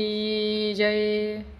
की जय